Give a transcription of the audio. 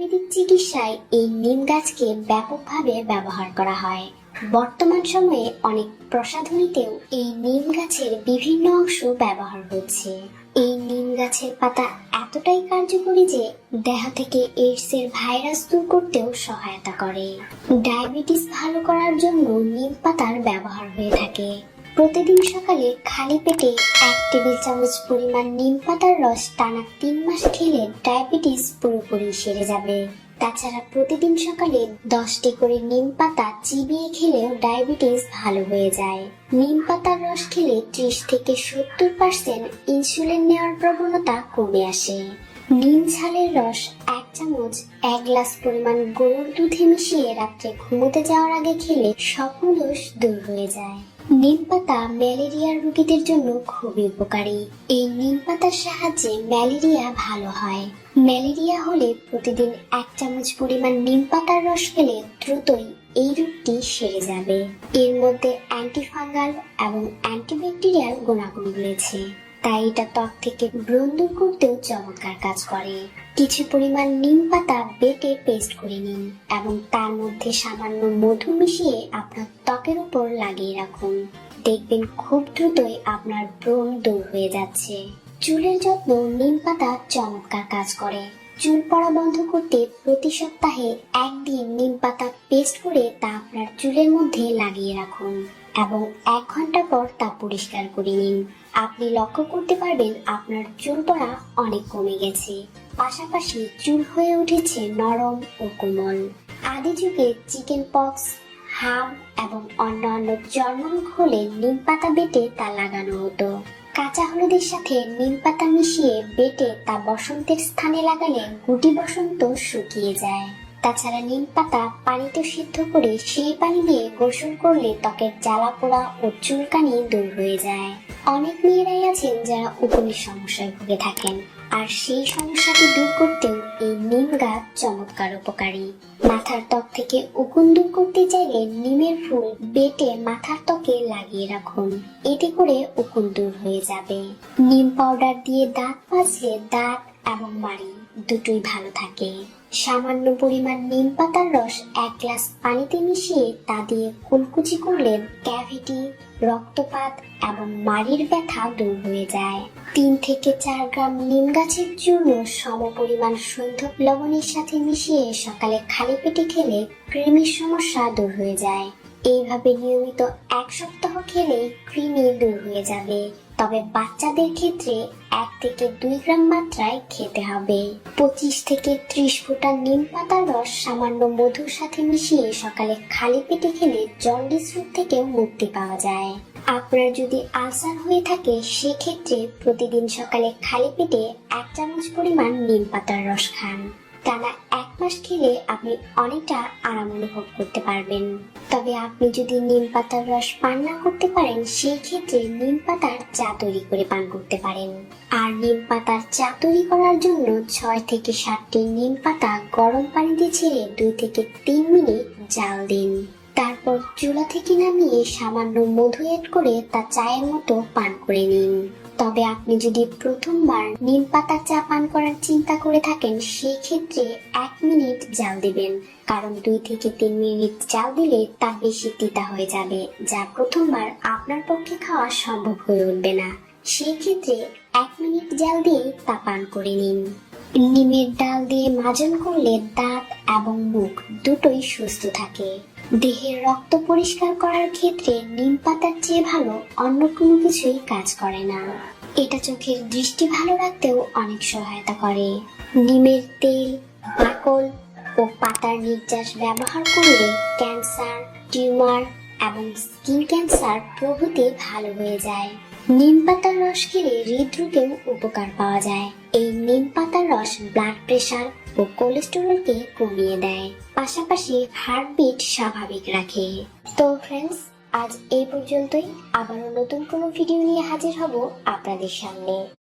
আয়ুর্বেদিক চিকিৎসায় এই নিম গাছকে ব্যাপকভাবে ব্যবহার করা হয়। বর্তমান সময়ে অনেক প্রসাধনীতেও এই নিম গাছের বিভিন্ন অংশ ব্যবহার হচ্ছে। এই নিম গাছের পাতা এতটাই কার্যকরী যে দেহ থেকে এইডস এর ভাইরাস দূর করতেও সহায়তা করে। ডায়াবেটিস ভালো করার জন্য নিম পাতার ব্যবহার হয়ে থাকে। প্রতিদিন সকালে খালি পেটে এক টেবিল চামচ পরিমাণ নিম পাতার রস টানা তিন মাস খেলে ডায়াবেটিস পুরোপুরি সেরে যাবে। তাছাড়া প্রতিদিন সকালে দশটি করে নিম পাতা চিবিয়ে খেলেও ডায়াবেটিস ভালো হয়ে যায়। নিম পাতার রস খেলে ত্রিশ থেকে সত্তর পার্সেন্ট ইনসুলিন নেওয়ার প্রবণতা কমে আসে। নিম ছালের রস এক চামচ, এক গ্লাস পরিমাণ গরুর দুধে মিশিয়ে রাত্রে ঘুমোতে যাওয়ার আগে খেলে দোষ দূর হয়ে যায়। নিম পাতা ম্যালেরিয়ার রোগীদের জন্য খুবই উপকারী। এই নিম পাতার সাহায্যে ম্যালেরিয়া ভালো হয়। ম্যালেরিয়া হলে প্রতিদিন এক চামচ পরিমাণ নিম পাতার রস খেলে দ্রুতই এই রোগটি সেরে যাবে। এর মধ্যে অ্যান্টিফাঙ্গাল এবং অ্যান্টিব্যাকটেরিয়াল গুণাগুণ রয়েছে। তাই এটা ত্বক থেকে ব্রণ দূর করতেও চমৎকার কাজ করে। কিছু পরিমাণ নিম পাতা বেটে পেস্ট করে নিন এবং তার মধ্যে সামান্য মধু মিশিয়ে আপনার ত্বকের উপর লাগিয়ে রাখুন। দেখবেন খুব দ্রুতই আপনার ব্রণ দূর হয়ে যাচ্ছে। চুলের যত্ন নিম পাতা চমৎকার কাজ করে। চুল পড়া বন্ধ করতে প্রতি সপ্তাহে একদিন নিম পাতা পেস্ট করে তা আপনার চুলের মধ্যে লাগিয়ে রাখুন এবং এক ঘণ্টা পর তা পরিষ্কার করে নিন। আপনি লক্ষ্য করতে পারবেন আপনার চুল পড়া অনেক কমে গেছে। পাশাপাশি চুল হয়ে উঠেছে নরম ও কোমল। আদি যুগে চিকেন পক্স, হাম এবং অন্যান্য চর্মরোগ হলে নিম পাতা বেটে তা লাগানো হতো। কাঁচা হলুদের সাথে নিম পাতা মিশিয়ে বেটে তা বসন্তের স্থানে লাগালে গুটি বসন্ত শুকিয়ে যায়। তাছাড়া নিম পাতা পানিতে সিদ্ধ করে সেই পানি দিয়ে গোসল করলে ত্বকের জ্বালা পোড়া ও চুলকানি দূর হয়ে যায়। অনেক মেয়েরাই আছেন যারা উপরের সমস্যায় ভুগে থাকেন। আর সেই সমস্যাটি দূর করতেও এই নিম গাছ চমৎকার উপকারী। মাথার ত্বক থেকে উকুন দূর করতে চাইলে নিমের ফুল বেটে মাথার ত্বকে লাগিয়ে রাখুন। এতে করে উকুন দূর হয়ে যাবে। নিম পাউডার দিয়ে দাঁত মাজলে দাঁত এবং মাড়ি দুটোই ভালো থাকে। সামান্য পরিমাণ নিম পাতার রস এক গ্লাস পানিতে মিশিয়ে তা দিয়ে কুলকুচি করলে ক্যাভিটি রক্তপাত এবং মাড়ির ব্যথা দূর হয়ে যায়। তিন থেকে চার গ্রাম নিম গাছের চূর্ণ সম পরিমাণ সৈন্ধব লবণের সাথে মিশিয়ে সকালে খালি পেটে খেলে কৃমির সমস্যা দূর হয়ে যায়। এইভাবে নিয়মিত এক সপ্তাহ খেলেই কৃমি দূর হয়ে যাবে। তবে বাচ্চাদের ক্ষেত্রে এক থেকে দুই গ্রাম মাত্রায় খেতে হবে। পঁচিশ থেকে ত্রিশ ফোঁটা নিম পাতার রস সামান্য মধুর সাথে মিশিয়ে সকালে খালি পেটে খেলে জন্ডিস রোগ থেকেও মুক্তি পাওয়া যায়। আপনার যদি আলসার হয়ে থাকে, সেক্ষেত্রে প্রতিদিন সকালে খালি পেটে এক চামচ পরিমাণ নিম পাতার রস খান। টানা এক মাস খেলে আপনি অনেকটা আরাম অনুভব করতে পারবেন। তবে আপনি যদি নিম পাতার রস পান না করতে পারেন সেই ক্ষেত্রে নিম পাতার চা তৈরি করে পান করতে পারেন। আর নিম পাতার চা তৈরি করার জন্য ছয় থেকে সাতটি নিম পাতা গরম পানিতে ছেড়ে দুই থেকে তিন মিনিট জাল দিন। তারপর চুলা থেকে নামিয়ে সামান্য মধু এড করে তা চায়ের মতো পান করে নিন। তবে আপনি যদি প্রথমবার নিম পাতার চা পান করার চিন্তা করে থাকেন সেই ক্ষেত্রে এক মিনিট জাল দিবেন। কারণ দুই থেকে তিন মিনিট জাল দিলে তা বেশি তিতা হয়ে যাবে, যা প্রথমবার আপনার পক্ষে খাওয়া সম্ভব হয়ে উঠবে না। সেই ক্ষেত্রে এক মিনিট জাল দিয়ে তা পান করে নিন। নিমের ডাল দিয়ে মাজন করলে দাঁত এবং মুখ দুটোই সুস্থ থাকে। দেহের রক্ত পরিষ্কার করার ক্ষেত্রে নিম পাতার চেয়ে ভালো অন্য কোনো কিছুই কাজ করে না। এটা চোখের দৃষ্টি ভালো রাখতেও অনেক সহায়তা করে। নিমের তেল বাকল ও পাতার নির্যাস ব্যবহার করলে ক্যান্সার, টিউমার এবং স্কিন ক্যান্সার প্রভৃতি ভালো হয়ে যায়। নিম পাতার রস খেলে হৃদরোগেও উপকার পাওয়া যায়। এই নিম পাতার রস ব্লাড প্রেশার ও কোলেস্টেরলকে কমিয়ে দেয়, পাশাপাশি হার্টবিট স্বাভাবিক রাখে। তো ফ্রেন্ডস আজ এই পর্যন্তই। আবারও নতুন কোনো ভিডিও নিয়ে হাজির হব আপনাদের সামনে।